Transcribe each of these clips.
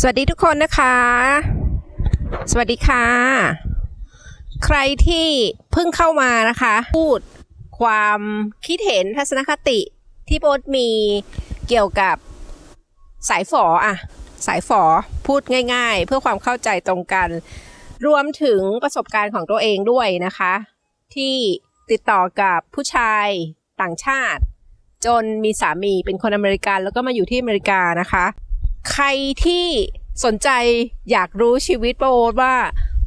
สวัสดีทุกคนนะคะ สวัสดีค่ะ ใครที่เพิ่งเข้ามานะคะ พูดความคิดเห็นทัศนคติที่โบทมีเกี่ยวกับสายฝออะสายฝอพูดง่ายๆ เพื่อความเข้าใจตรงกัน รวมถึงประสบการณ์ของตัวเองด้วยนะคะ ที่ติดต่อกับผู้ชายต่างชาติ จนมีสามีเป็นคนอเมริกัน แล้วก็มาอยู่ที่อเมริกานะคะ ใครที่สนใจอยากรู้ชีวิตป้าโอ๊ตว่า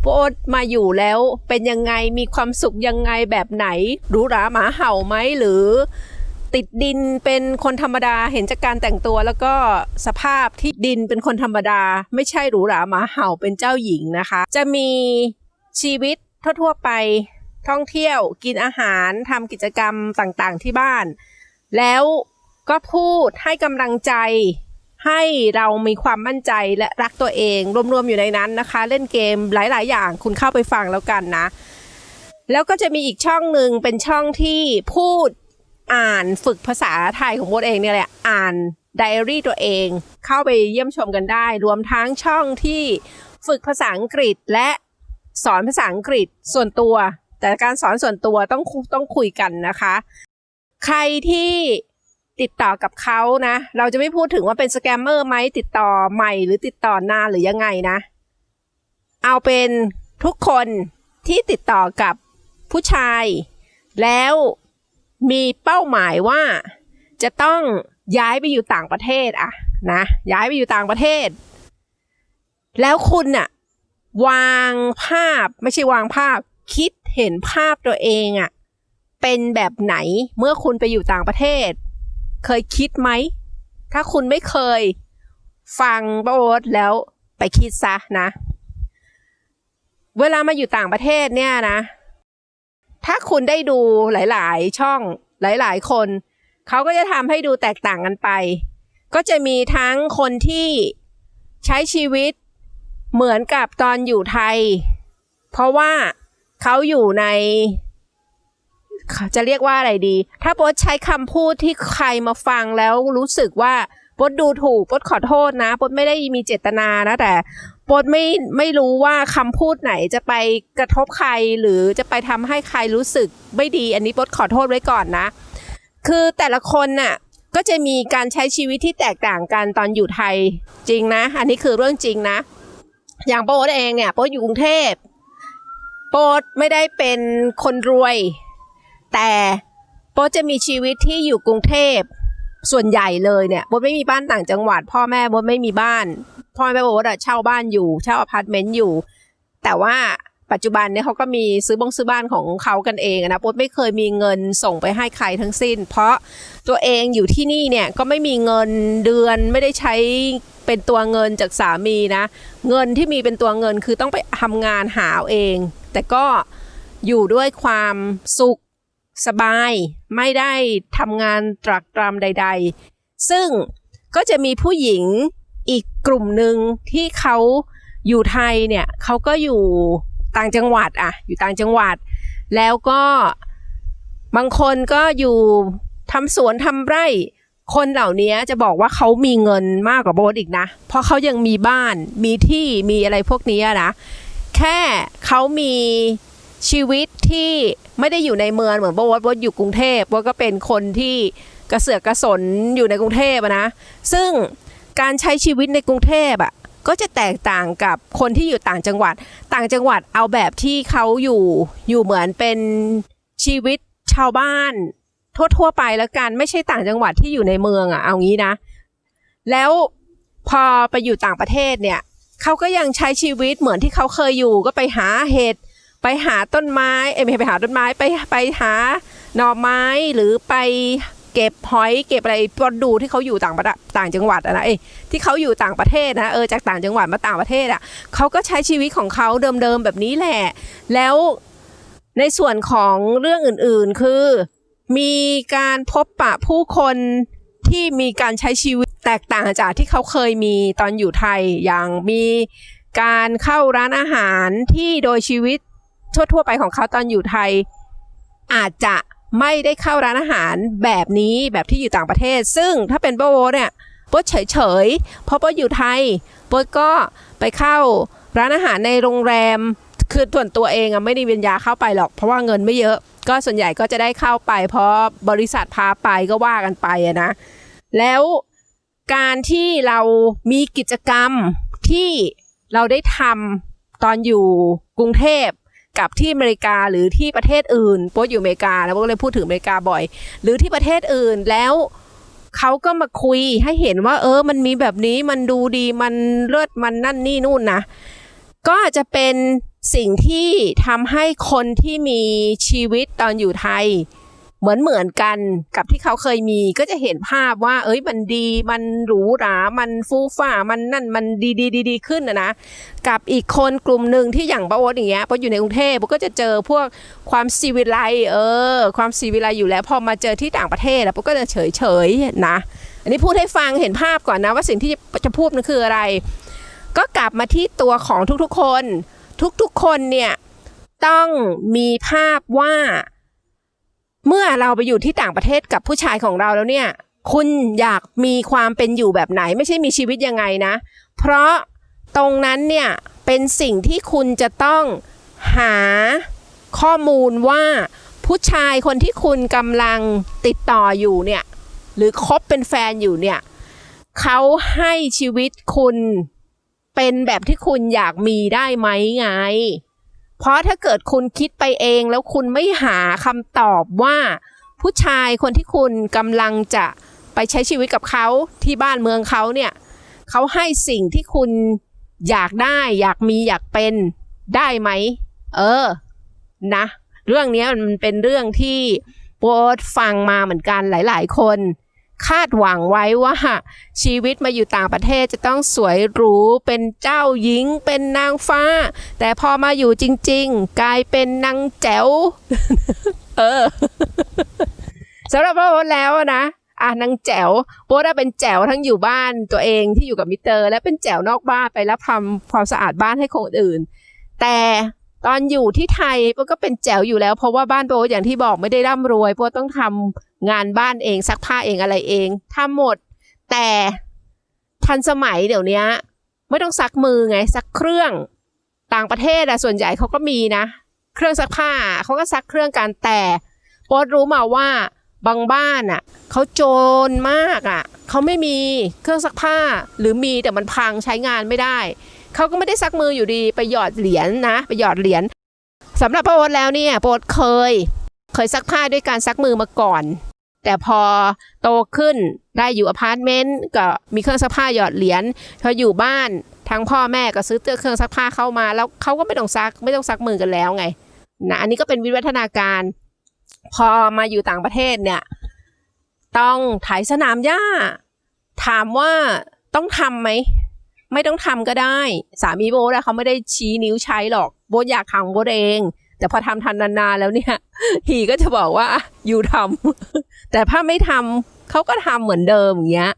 ป้าโอ๊ตมาอยู่แล้วเป็นยังไงมีความสุขยังไงแบบไหนหรูหราหมาเห่าไหมหรือ ติดดินเป็นคนธรรมดาเห็นจากการแต่งตัวแล้วก็สภาพที่ดินเป็นคนธรรมดา ไม่ใช่หรูหราหมาเห่าเป็นเจ้าหญิงนะคะ จะมีชีวิตทั่วๆไปท่องเที่ยวกินอาหารทำกิจกรรมต่างๆที่บ้าน แล้วก็พูดให้กำลังใจ ให้เรามีความมั่นใจและรักตัวเอง รวมๆอยู่ในนั้นนะคะ เล่นเกมหลาย ๆ อย่างคุณเข้าไปฟังแล้วกันนะ แล้วก็จะมีอีกช่องหนึ่งเป็นช่องที่พูดอ่านฝึกภาษาไทยของโบทเองเนี่ยแหละอ่านไดอารี่ตัวเอง เข้าไปเยี่ยมชมกันได้ รวมทั้งช่องที่ฝึกภาษาอังกฤษและสอนภาษาอังกฤษส่วนตัว แต่การสอนส่วนตัวต้องต้องคุยกันนะคะ ใครที่ติดต่อกับเขานะ เราจะไม่พูดถึงว่าเป็นสแกมเมอร์ไหมติดต่อใหม่หรือติดต่อนานหรือยังไงนะ เอาเป็นทุกคนที่ติดต่อกับผู้ชาย แล้วมีเป้าหมายว่าจะต้องย้ายไปอยู่ต่างประเทศอะนะย้ายไปอยู่ต่างประเทศ แล้วคุณน่ะวางภาพไม่ใช่วางภาพ คิดเห็นภาพตัวเองอะ เป็นแบบไหนเมื่อคุณไปอยู่ต่างประเทศ เคยคิดไหม ถ้าคุณไม่เคย ฟังป้าโอ๊ตแล้วไปคิดซะนะ เวลามาอยู่ต่างประเทศเนี่ยนะ ถ้าคุณได้ดูหลาย ๆ ช่องหลาย ๆ คนเขาก็จะทำให้ดูแตกต่างกันไป ก็จะมีทั้งคนที่ใช้ชีวิตเหมือนกับตอนอยู่ไทย เพราะว่าเขาอยู่ใน จะเรียกว่าอะไรดี ถ้าโป๊ใช้คำพูดที่ใครมาฟังแล้วรู้สึกว่าโป๊ดูถูกโป๊ขอโทษนะโป๊ไม่ได้มีเจตนานะแต่โป๊ไม่ไม่รู้ว่าคำพูดไหนจะไปกระทบใครหรือจะไปทำให้ใครรู้สึกไม่ดี อันนี้โป๊ขอโทษไว้ก่อนนะ คือแต่ละคนน่ะก็จะมีการใช้ชีวิตที่แตกต่างกันตอนอยู่ไทยจริงนะ อันนี้คือเรื่องจริงนะ อย่างโป๊เองเนี่ยโป๊อยู่กรุงเทพโป๊ไม่ได้เป็นคนรวย แต่โป๊จะมีชีวิตที่อยู่กรุงเทพส่วนใหญ่เลยเนี่ยโป๊ไม่มีบ้านต่างจังหวัด พ่อแม่โป๊ไม่มีบ้าน พ่อแม่โป๊ตอะเช่าบ้านอยู่เช่าอพาร์ตเมนต์อยู่ แต่ว่าปัจจุบันเนี่ยเขาก็มีซื้อบงซื้อบ้านของเขากันเองนะโป๊ไม่เคยมีเงินส่งไปให้ใครทั้งสิ้น เพราะตัวเองอยู่ที่นี่เนี่ยก็ไม่มีเงินเดือนไม่ได้ใช้เป็นตัวเงินจากสามีนะ เงินที่มีเป็นตัวเงินคือต้องไปทำงานหาเอง แต่ก็อยู่ด้วยความสุข สบาย ไม่ได้ทำงานตรักตรำใด ๆ ซึ่งก็จะมีผู้หญิงอีกกลุ่มหนึ่งที่เขาอยู่ไทยเนี่ยเขาก็อยู่ต่างจังหวัดอะอยู่ต่างจังหวัด แล้วก็บางคนก็อยู่ทำสวนทำไร่คนเหล่านี้จะบอกว่าเขามีเงินมากกว่าโบสอีกนะ เพราะเขายังมีบ้าน มีที่ มีอะไรพวกนี้นะ แค่เขามี ชีวิตที่ไม่ได้อยู่ในเมืองเหมือนโบทโบทอยู่กรุงเทพโบทก็เป็นคนที่กระเสือกกระสนอยู่ในกรุงเทพนะ ซึ่งการใช้ชีวิตในกรุงเทพอะก็จะแตกต่างกับคนที่อยู่ต่างจังหวัด ต่างจังหวัดเอาแบบที่เขาอยู่อยู่เหมือนเป็นชีวิตชาวบ้าน ทั่วๆไปแล้วกันไม่ใช่ต่างจังหวัดที่อยู่ในเมืองอะเอางี้นะ แล้วพอไปอยู่ต่างประเทศเนี่ยเขาก็ยังใช้ชีวิตเหมือนที่เขาเคยอยู่ก็ไปหาเห็ด ไปหาต้นไม้เอ้ยไม่ไปหาต้นไม้ไปไปหาหน่อไม้หรือไปเก็บหอยเก็บอะไรปอดูที่เขาอยู่ต่างประเทศต่างจังหวัดนะเอ้ที่เขาอยู่ต่างประเทศนะเออจากต่างจังหวัดมาต่างประเทศอะเขาก็ใช้ชีวิตของเขาเดิมๆแบบนี้แหละ แล้วในส่วนของเรื่องอื่นๆคือ มีการพบปะผู้คนที่มีการใช้ชีวิตแตกต่างจากที่เขาเคยมีตอนอยู่ไทยอย่างมีการเข้าร้านอาหารที่โดยชีวิต ทั่ว ๆ ไปของเขาตอนอยู่ไทย อาจจะไม่ได้เข้าร้านอาหารแบบนี้แบบที่อยู่ต่างประเทศ ซึ่งถ้าเป็นโบทเนี่ยโบทเฉยๆเพราะโบอยู่ไทยโบก็ไปเข้าร้านอาหารในโรงแรม คือส่วนตัวเองอะไม่ได้เวียนยาเข้าไปหรอก เพราะว่าเงินไม่เยอะ ก็ส่วนใหญ่ก็จะได้เข้าไป เพราะบริษัทพาไปก็ว่ากันไปอะนะ แล้วการที่เรามีกิจกรรมที่เราได้ทำตอนอยู่กรุงเทพ กับที่อเมริกาหรือที่ประเทศอื่นโป๊อยู่อเมริกาแล้วก็เลยพูดถึงอเมริกาบ่อย หรือที่ประเทศอื่นแล้วเขาก็มาคุยให้เห็นว่า เออ มันมีแบบนี้มันดูดีมันเลิศมันนั่นนี่นู่นนะก็อาจจะเป็นสิ่งที่ทำให้คนที่มีชีวิตตอนอยู่ไทย เหมือนเหมือนกันกับที่เขาเคยมีก็จะเห็นภาพว่า เอ้ยมันดีมันหรูหรา มันฟูฟ้ามันนั่นมันดีดีดีดีขึ้นนะนะกับอีกคนกลุ่มหนึ่งที่อย่างป้าโอ๊ตอย่างเงี้ยพออยู่ในกรุงเทพป้าก็จะเจอพวกความซีวิไลเออ ความซีวิไลอยู่แล้วพอมาเจอที่ต่างประเทศแล้วป้าก็จะเฉยเฉยนะ อันนี้พูดให้ฟังเห็นภาพก่อนนะว่าสิ่งที่จะพูดนั่นคืออะไร ก็กลับมาที่ตัวของทุกๆคน ทุกๆคนเนี่ยต้องมีภาพว่า เมื่อเราไปอยู่ที่ต่างประเทศกับผู้ชายของเราแล้วเนี่ย คุณอยากมีความเป็นอยู่แบบไหน ไม่ใช่มีชีวิตยังไงนะ เพราะตรงนั้นเนี่ยเป็นสิ่งที่คุณจะต้องหาข้อมูลว่าผู้ชายคนที่คุณกำลังติดต่ออยู่เนี่ย หรือคบเป็นแฟนอยู่เนี่ยเขาให้ชีวิตคุณเป็นแบบที่คุณอยากมีได้ไหมไง เพราะถ้าเกิดคุณคิดไปเองแล้วคุณไม่หาคำตอบว่า ผู้ชายคนที่คุณกำลังจะไปใช้ชีวิตกับเขาที่บ้านเมืองเขาเนี่ยเขาให้สิ่งที่คุณอยากได้ อยากมีอยากเป็นได้ไหม เออ นะ เรื่องนี้มันเป็นเรื่องที่โปรดฟังมาเหมือนกันหลาย ๆ คน คาดหวังไว้ว่า ชีวิตมาอยู่ต่างประเทศจะต้องสวยหรู เป็นเจ้าหญิง เป็นนางฟ้า แต่พอมาอยู่จริง ๆ กลายเป็นนางแจ๋ว เออสำหรับโบ๊ทแล้วนะอะนางแจ๋วโบ๊ทอะเป็นแจ๋วทั้งอยู่บ้านตัวเองที่อยู่กับมิเตอร์ และเป็นแจ๋วนอกบ้านไปรับทำความสะอาดบ้านให้คนอื่น แต่ ตอนอยู่ที่ไทยโบ๊ทก็เป็นแจ๋วอยู่แล้ว เพราะว่าบ้านโบ๊ทอย่างที่บอกไม่ได้ร่ำรวยโบ๊ทต้องทำงานบ้านเองซักผ้าเองอะไรเองทำหมด แต่ทันสมัยเดี๋ยวนี้ไม่ต้องซักมือไงซักเครื่องต่างประเทศอะส่วนใหญ่เขาก็มีนะ เครื่องซักผ้าเขาก็ซักเครื่องกันแต่โป๊ดรู้มาว่าบางบ้านอะเขาโจรมากอะเขาไม่มีเครื่องซักผ้าหรือมีแต่มันพังใช้งานไม่ได้ เขาก็ไม่ได้ซักมืออยู่ดีไปหยอดเหรียญนะ ไปหยอดเหรียญสำหรับโป๊ดแล้วเนี่ยโป๊ดเคย เคยซักผ้าด้วยการซักมือมาก่อน แต่พอโตขึ้นได้อยู่อพาร์ตเมนต์ก็มีเครื่องซักผ้าหยอดเหรียญพออยู่บ้านทั้งพ่อแม่ก็ซื้อเครื่องซักผ้าเข้ามา แล้วเขาก็ไม่ต้องซักไม่ต้องซักมือกันแล้วไงนะอันนี้ก็เป็นวิวัฒนาการ พอมาอยู่ต่างประเทศเนี่ย ต้องไถสนามหญ้า ถามว่าต้องทำไหม ไม่ต้องทำก็ได้ สามีโบทอะเขาไม่ได้ชี้นิ้วใช้หรอก โบอยากทำโบเอง แต่พอทำทันนานๆแล้วเนี่ยฮีก็จะบอกว่าอยู่ทำแต่ถ้าไม่ทำเขาก็ทำเหมือนเดิมอย่างเงี้ย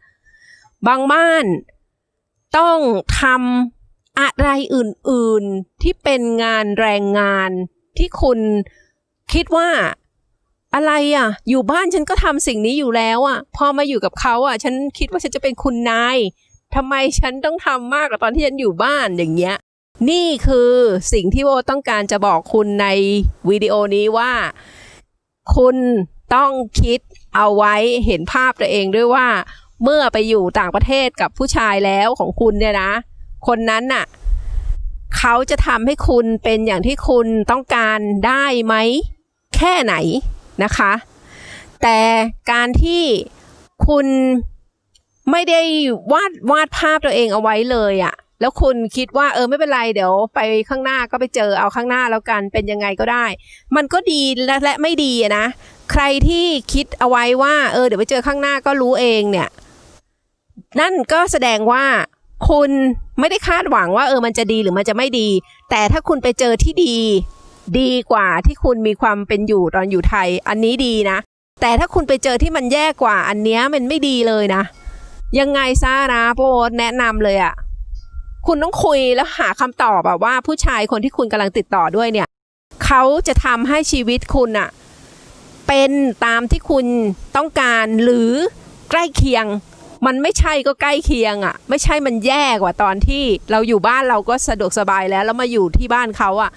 บางบ้านต้องทำอะไรอื่นๆที่เป็นงานแรงงานที่คุณคิดว่าอะไรอะ อยู่บ้านฉันก็ทำสิ่งนี้อยู่แล้วอะ พอมาอยู่กับเขาอะ ฉันคิดว่าฉันจะเป็นคุณนาย ทำไมฉันต้องทำมากกว่าตอนที่ฉันอยู่บ้านอย่างเงี้ย นี่คือสิ่งที่โบต้องการจะบอกคุณในวิดีโอนี้ว่า คุณต้องคิดเอาไว้เห็นภาพตัวเองด้วยว่า เมื่อไปอยู่ต่างประเทศกับผู้ชายแล้วของคุณเนี่ยนะ คนนั้นน่ะเขาจะทำให้คุณเป็นอย่างที่คุณต้องการได้ไหม แค่ไหนนะคะ แต่การที่คุณ ไม่ได้วาดวาดภาพตัวเองเอาไว้เลยอะแล้วคุณคิดว่าเออไม่เป็นไรเดี๋ยวไปข้างหน้าก็ไปเจอเอาข้างหน้าแล้วกันเป็นยังไงก็ได้ มันก็ดีและและไม่ดีนะ ใครที่คิดเอาไว้ว่า เออเดี๋ยวไปเจอข้างหน้าก็รู้เองเนี่ย นั่นก็แสดงว่าคุณไม่ได้คาดหวังว่าเออมันจะดีหรือมันจะไม่ดี แต่ถ้าคุณไปเจอที่ดี ดีกว่าที่คุณมีความเป็นอยู่ตอนอยู่ไทย อันนี้ดีนะ แต่ถ้าคุณไปเจอที่มันแย่กว่าอันเนี้ยมันไม่ดีเลยนะ ยังไงซะนะโปแนะนำเลยอะคุณต้องคุยแล้วหาคำตอบแบบว่าผู้ชายคนที่คุณกำลังติดต่อด้วยเนี่ยเขาจะทำให้ชีวิตคุณอะเป็นตามที่คุณต้องการหรือใกล้เคียง มันไม่ใช่ก็ใกล้เคียงอะไม่ใช่มันแย่กว่าตอนที่เราอยู่บ้านเราก็สะดวกสบายแล้วแล้วมาอยู่ที่บ้านเขาอะ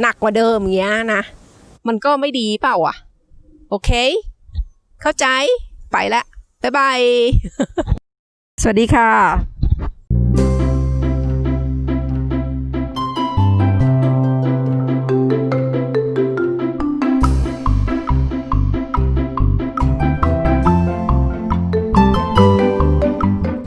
หนักกว่าเดิมอย่างเงี้ยนะมันก็ไม่ดีเปล่าอะโอเค เข้าใจไปละบ๊ายบาย สวัสดีค่ะ